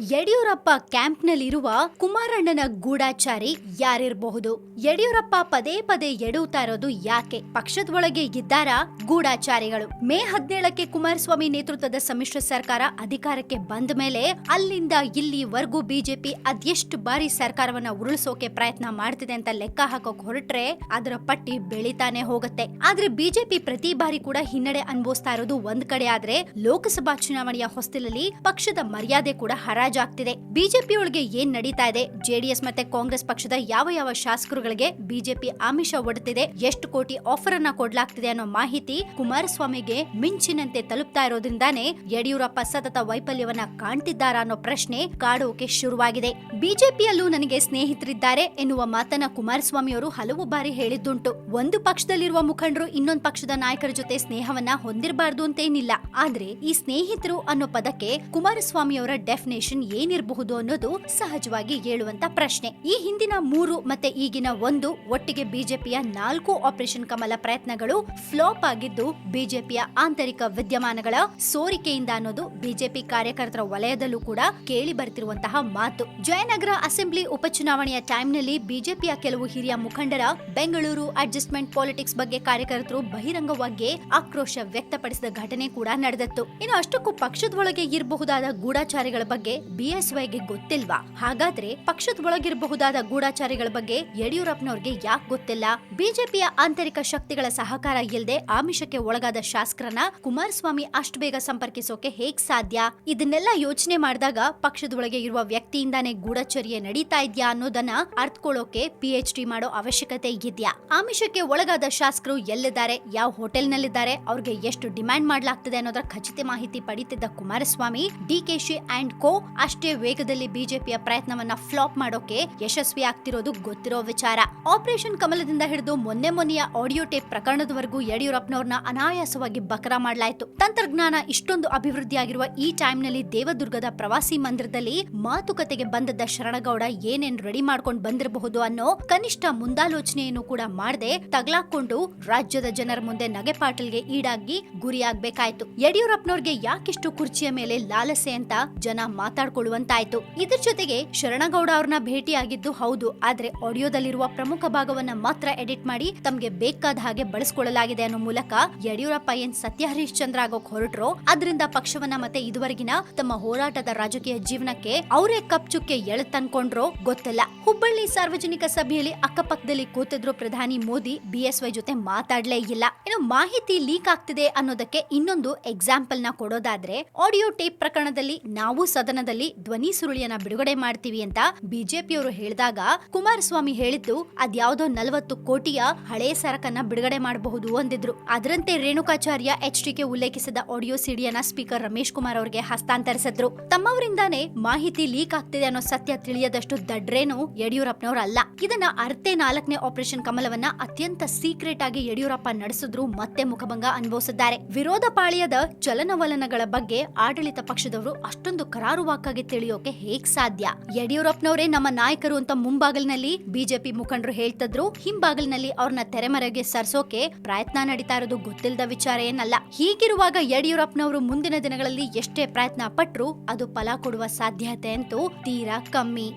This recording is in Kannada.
ಯಡಿಯೂರಪ್ಪ ಕ್ಯಾಂಪ್ನಲ್ಲಿರುವ ಕುಮಾರಣ್ಣನ ಗೂಢಾಚಾರಿ ಯಾರಿರಬಹುದು? ಯಡಿಯೂರಪ್ಪ ಪದೇ ಪದೇ ಎಡುತ್ತಾ ಇರೋದು ಯಾಕೆ? ಪಕ್ಷದ ಒಳಗೆ ಇದ್ದಾರ ಗೂಢಾಚಾರಿಗಳು? ಮೇ ಹದಿನೇಳಕ್ಕೆ ಕುಮಾರಸ್ವಾಮಿ ನೇತೃತ್ವದ ಸಮ್ಮಿಶ್ರ ಸರ್ಕಾರ ಅಧಿಕಾರಕ್ಕೆ ಬಂದ ಮೇಲೆ ಅಲ್ಲಿಂದ ಇಲ್ಲಿವರೆಗೂ ಬಿಜೆಪಿ ಅದೆಷ್ಟು ಬಾರಿ ಸರ್ಕಾರವನ್ನ ಉರುಳಿಸೋಕೆ ಪ್ರಯತ್ನ ಮಾಡ್ತಿದೆ ಅಂತ ಲೆಕ್ಕ ಹಾಕೋಕ್ ಹೊರಟ್ರೆ ಅದರ ಪಟ್ಟಿ ಬೆಳಿತಾನೆ ಹೋಗುತ್ತೆ. ಆದ್ರೆ ಬಿಜೆಪಿ ಪ್ರತಿ ಬಾರಿ ಕೂಡ ಹಿನ್ನಡೆ ಅನುಭವಿಸ್ತಾ ಇರೋದು ಒಂದ್ ಕಡೆ ಆದ್ರೆ ಲೋಕಸಭಾ ಚುನಾವಣೆಯ ಹೊಸ್ತಿಲಲ್ಲಿ ಪಕ್ಷದ ಮರ್ಯಾದೆ ಕೂಡ ಹರಾಜಾಗ್ತಿದೆ ಬಿಜೆಪಿ ಒಳಗೆ ಏನ್ ನಡೀತಾ ಇದೆ? ಜೆಡಿಎಸ್ ಮತ್ತೆ ಕಾಂಗ್ರೆಸ್ ಪಕ್ಷದ ಯಾವ ಯಾವ ಶಾಸಕರುಗಳಿಗೆ ಬಿಜೆಪಿ ಆಮಿಷ ಒಡ್ತಿದೆ? ಎಷ್ಟು ಕೋಟಿ ಆಫರ್ ಅನ್ನ ಕೊಡ್ಲಾಗ್ತಿದೆ ಅನ್ನೋ ಮಾಹಿತಿ ಕುಮಾರಸ್ವಾಮಿಗೆ ಮಿಂಚಿನಂತೆ ತಲುಪ್ತಾ ಇರೋದ್ರಿಂದಾನೇ ಯಡಿಯೂರಪ್ಪ ಸತತ ವೈಫಲ್ಯವನ್ನ ಕಾಣ್ತಿದ್ದಾರಾ ಅನ್ನೋ ಪ್ರಶ್ನೆ ಕಾಡೋಕೆ ಶುರುವಾಗಿದೆ. ಬಿಜೆಪಿಯಲ್ಲೂ ನನಗೆ ಸ್ನೇಹಿತರಿದ್ದಾರೆ ಎನ್ನುವ ಮಾತನ್ನ ಕುಮಾರಸ್ವಾಮಿ ಅವರು ಹಲವು ಬಾರಿ ಹೇಳಿದ್ದುಂಟು. ಒಂದು ಪಕ್ಷದಲ್ಲಿರುವ ಮುಖಂಡರು ಇನ್ನೊಂದು ಪಕ್ಷದ ನಾಯಕರ ಜೊತೆ ಸ್ನೇಹವನ್ನ ಹೊಂದಿರಬಾರ್ದು ಅಂತೇನಿಲ್ಲ ಆದ್ರೆ ಈ ಸ್ನೇಹಿತರು ಅನ್ನೋ ಪದಕ್ಕೆ ಕುಮಾರಸ್ವಾಮಿ ಅವರ ಡೆಫಿನೇಷನ್ ಏನಿರಬಹುದು ಅನ್ನೋದು ಸಹಜವಾಗಿ ಹೇಳುವಂತ ಪ್ರಶ್ನೆ. ಈ ಹಿಂದಿನ ಮೂರು ಮತ್ತೆ ಈಗಿನ ಒಂದು ಒಟ್ಟಿಗೆ ಬಿಜೆಪಿಯ ನಾಲ್ಕು ಆಪರೇಷನ್ ಕಮಲ ಪ್ರಯತ್ನಗಳು ಫ್ಲಾಪ್ ಆಗಿದ್ದು ಬಿಜೆಪಿಯ ಆಂತರಿಕ ವಿದ್ಯಮಾನಗಳ ಸೋರಿಕೆಯಿಂದ ಅನ್ನೋದು ಬಿಜೆಪಿ ಕಾರ್ಯಕರ್ತರ ವಲಯದಲ್ಲೂ ಕೂಡ ಕೇಳಿ ಬರ್ತಿರುವಂತಹ ಮಾತು. ಜಯನಗರ ಅಸೆಂಬ್ಲಿ ಉಪಚುನಾವಣೆಯ ಟೈಮ್ನಲ್ಲಿ ಬಿಜೆಪಿಯ ಕೆಲವು ಹಿರಿಯ ಮುಖಂಡರ ಬೆಂಗಳೂರು ಅಡ್ಜಸ್ಟ್ಮೆಂಟ್ ಪಾಲಿಟಿಕ್ಸ್ ಬಗ್ಗೆ ಕಾರ್ಯಕರ್ತರು ಬಹಿರಂಗವಾಗಿ ಆಕ್ರೋಶ ವ್ಯಕ್ತಪಡಿಸಿದ ಘಟನೆ ಕೂಡ ನಡೆದಿತ್ತು. ಇನ್ನು ಅಷ್ಟಕ್ಕೂ ಪಕ್ಷದೊಳಗೆ ಇರಬಹುದಾದ ಗೂಢಾಚಾರಿಗಳ ಬಗ್ಗೆ ಬಿಎಸ್ವೈಗೆ ಗೊತ್ತಿಲ್ವಾ? ಹಾಗಾದ್ರೆ ಪಕ್ಷದ ಒಳಗಿರಬಹುದಾದ ಗೂಢಾಚಾರಿಗಳ ಬಗ್ಗೆ ಯಡಿಯೂರಪ್ಪನವ್ರಿಗೆ ಯಾಕೆ ಗೊತ್ತಿಲ್ಲ? ಬಿಜೆಪಿಯ ಆಂತರಿಕ ಶಕ್ತಿಗಳ ಸಹಕಾರ ಇಲ್ಲದೆ ಆಮಿಷಕ್ಕೆ ಒಳಗಾದ ಶಾಸಕರನ್ನ ಕುಮಾರಸ್ವಾಮಿ ಅಷ್ಟು ಬೇಗ ಸಂಪರ್ಕಿಸೋಕೆ ಹೇಗ್ ಸಾಧ್ಯ? ಇದನ್ನೆಲ್ಲ ಯೋಚನೆ ಮಾಡಿದಾಗ ಪಕ್ಷದ ಒಳಗೆ ಇರುವ ವ್ಯಕ್ತಿಯಿಂದಾನೇ ಗೂಢಚರ್ಯೆ ನಡೀತಾ ಇದ್ಯಾ ಅನ್ನೋದನ್ನ ಅರ್ಥಕೊಳ್ಳೋಕೆ ಪಿಎಚ್ ಡಿ ಮಾಡೋ ಅವಶ್ಯಕತೆ ಇದೆಯಾ? ಆಮಿಷಕ್ಕೆ ಒಳಗಾದ ಶಾಸಕರು ಎಲ್ಲಿದ್ದಾರೆ? ಯಾವ ಹೋಟೆಲ್ನಲ್ಲಿದ್ದಾರೆ? ಅವ್ರಿಗೆ ಎಷ್ಟು ಡಿಮ್ಯಾಂಡ್ ಮಾಡ್ಲಾಗ್ತದೆ ಅನ್ನೋದರ ಖಚಿತ ಮಾಹಿತಿ ಪಡೀತಿದ್ದ ಕುಮಾರಸ್ವಾಮಿ ಡಿಕೆಶಿ ಅಂಡ್ ಕೋ ಅಷ್ಟೇ ವೇಗದಲ್ಲಿ ಬಿಜೆಪಿಯ ಪ್ರಯತ್ನವನ್ನ ಫ್ಲಾಪ್ ಮಾಡೋಕೆ ಯಶಸ್ವಿ ಆಗ್ತಿರೋದು ಗೊತ್ತಿರೋ ವಿಚಾರ. ಆಪರೇಷನ್ ಕಮಲದಿಂದ ಹಿಡಿದು ಮೊನ್ನೆ ಮೊನ್ನೆಯ ಆಡಿಯೋ ಟೇಪ್ ಪ್ರಕರಣದವರೆಗೂ ಯಡಿಯೂರಪ್ಪನವ್ರನ್ನ ಅನಾಯಾಸವಾಗಿ ಬಕರ ಮಾಡಲಾಯಿತು. ತಂತ್ರಜ್ಞಾನ ಇಷ್ಟೊಂದು ಅಭಿವೃದ್ಧಿಯಾಗಿರುವ ಈ ಟೈಮ್ನಲ್ಲಿ ದೇವದುರ್ಗದ ಪ್ರವಾಸಿ ಮಂದಿರದಲ್ಲಿ ಮಾತುಕತೆಗೆ ಬಂದದ್ದ ಶರಣಗೌಡ ಏನೇನ್ ರೆಡಿ ಮಾಡ್ಕೊಂಡು ಬಂದಿರಬಹುದು ಅನ್ನೋ ಕನಿಷ್ಠ ಮುಂದಾಲೋಚನೆಯನ್ನು ಕೂಡ ಮಾಡದೆ ತಗ್ಲಾಕೊಂಡು ರಾಜ್ಯದ ಜನರ ಮುಂದೆ ನಗೆಪಾಟಲ್ಗೆ ಈಡಾಗಿ ಗುರಿಯಾಗಬೇಕಾಯ್ತು. ಯಡಿಯೂರಪ್ಪನವ್ರಿಗೆ ಯಾಕಿಷ್ಟು ಕುರ್ಚಿಯ ಮೇಲೆ ಲಾಲಸೆ ಅಂತ ಜನ ಮಾತಾಡ್ಕೊಳ್ಳುವಂತಾಯ್ತು ಇದ್ರ ಜೊತೆಗೆ ಶರಣಗೌಡ ಅವ್ರನ್ನ ಭೇಟಿಯಾಗಿದ್ದು ಹೌದು, ಆದ್ರೆ ಆಡಿಯೋದಲ್ಲಿರುವ ಪ್ರಮುಖ ಭಾಗವನ್ನ ಮಾತ್ರ ಎಡಿಟ್ ಮಾಡಿ ತಮ್ಗೆ ಬೇಕಾದ ಹಾಗೆ ಬಳಸ್ಕೊಳ್ಳಲಾಗಿದೆ ಅನ್ನೋ ಮೂಲಕ ಯಡಿಯೂರಪ್ಪ ಏನ್ ಸತ್ಯ ಹರಿಶ್ಚಂದ್ರ ಆಗೋಕ್ ಹೊರಟ್ರೋ. ಅದರಿಂದ ಪಕ್ಷವನ್ನ ಮತ್ತೆ ಇದುವರೆಗಿನ ತಮ್ಮ ಹೋರಾಟದ ರಾಜಕೀಯ ಜೀವನಕ್ಕೆ ಅವರೇ ಕಪ್ ಚುಕ್ಕೆ ಎಳೆತನ್ಕೊಂಡ್ರೋ ಗೊತ್ತಿಲ್ಲ. ಹುಬ್ಬಳ್ಳಿ ಸಾರ್ವಜನಿಕ ಸಭೆಯಲ್ಲಿ ಅಕ್ಕಪಕ್ಕದಲ್ಲಿ ಕೂತಿದ್ರು ಪ್ರಧಾನಿ ಮೋದಿ ಬಿಎಸ್ವೈ ಜೊತೆ ಮಾತಾಡ್ಲೇ ಇಲ್ಲ. ಏನು ಮಾಹಿತಿ ಲೀಕ್ ಆಗ್ತಿದೆ ಅನ್ನೋದಕ್ಕೆ ಇನ್ನೊಂದು ಎಕ್ಸಾಂಪಲ್ನ ಕೊಡೋದಾದ್ರೆ, ಆಡಿಯೋ ಟೇಪ್ ಪ್ರಕರಣದಲ್ಲಿ ನಾವು ಸದನದಲ್ಲಿ ಧ್ವನಿ ಸುರುಳಿಯನ್ನ ಬಿಡುಗಡೆ ಮಾಡ್ತೀವಿ ಅಂತ ಬಿಜೆಪಿಯವರು ಹೇಳಿದಾಗ ಕುಮಾರಸ್ವಾಮಿ ಹೇಳಿದ್ದು, ಅದ್ಯಾವುದೋ ನಲವತ್ತು ಕೋಟಿಯ ಹಳೆ ಸರಕನ್ನ ಬಿಡುಗಡೆ ಮಾಡಬಹುದು ಅಂದಿದ್ರು. ಅದರಂತೆ ರೇಣುಕಾಚಾರ್ಯ ಎಚ್ ಡಿಕೆ ಉಲ್ಲೇಖಿಸಿದ ಆಡಿಯೋ ಸಿಡಿಯನ್ನ ಸ್ಪೀಕರ್ ರಮೇಶ್ ಕುಮಾರ್ ಅವರಿಗೆ ಹಸ್ತಾಂತರಿಸಿದ್ರು. ತಮ್ಮವರಿಂದಾನೇ ಮಾಹಿತಿ ಲೀಕ್ ಆಗ್ತಿದೆ ಅನ್ನೋ ಸತ್ಯ ತಿಳಿಯದಷ್ಟು ದಡ್ರೇನು ಯಡಿಯೂರಪ್ಪನವರಲ್ಲ ಇದನ್ನ ಅರ್ತೆ ನಾಲ್ಕನೇ ಆಪರೇಷನ್ ಕಮಲವನ್ನ ಅತ್ಯಂತ ಸೀಕ್ರೆಟ್ ಆಗಿ ಯಡಿಯೂರಪ್ಪ ನಡೆಸಿದ್ರು ಮತ್ತೆ ಮುಖಭಂಗ ಅನುಭವಿಸಿದ್ದಾರೆ. ವಿರೋಧ ಪಾಳ್ಯದ ಚಲನವಲನಗಳ ಬಗ್ಗೆ ಆಡಳಿತ ಪಕ್ಷದವರು ಅಷ್ಟೊಂದು ಕರಾರುವಾಕ್ಕಾಗಿ ತಿಳಿಯೋಕೆ ಹೇಗ್ ಸಾಧ್ಯ? ಯಡಿಯೂರಪ್ಪನವರೇ ನಮ್ಮ ನಾಯಕರು ಅಂತ ಮುಂಬಾಗಿಲಿನಲ್ಲಿ ಬಿಜೆಪಿ ಮುಖಂಡರು ಹೇಳ್ತಿದ್ರು, ಹಿಂಬಾಗಿಲಿನಲ್ಲಿ ಅವ್ರನ್ನ ತೆರೆಮರೆಗೆ ಸರ್ಸೋಕೆ ಪ್ರಯತ್ನ ನಡೀತಾ ಇರೋದು ಗೊತ್ತಿಲ್ಲದ ವಿಚಾರ ಏನಲ್ಲ. ಹೀಗಿರುವಾಗ ಯಡಿಯೂರಪ್ಪನವರು ಮುಂದಿನ ದಿನಗಳಲ್ಲಿ ಎಷ್ಟೇ ಪ್ರಯತ್ನ ಪಟ್ರು ಅದು ಫಲ ಕೊಡುವ ಸಾಧ್ಯತೆ ಅಂತೂ ತೀರಾ ಕಮ್ಮಿ.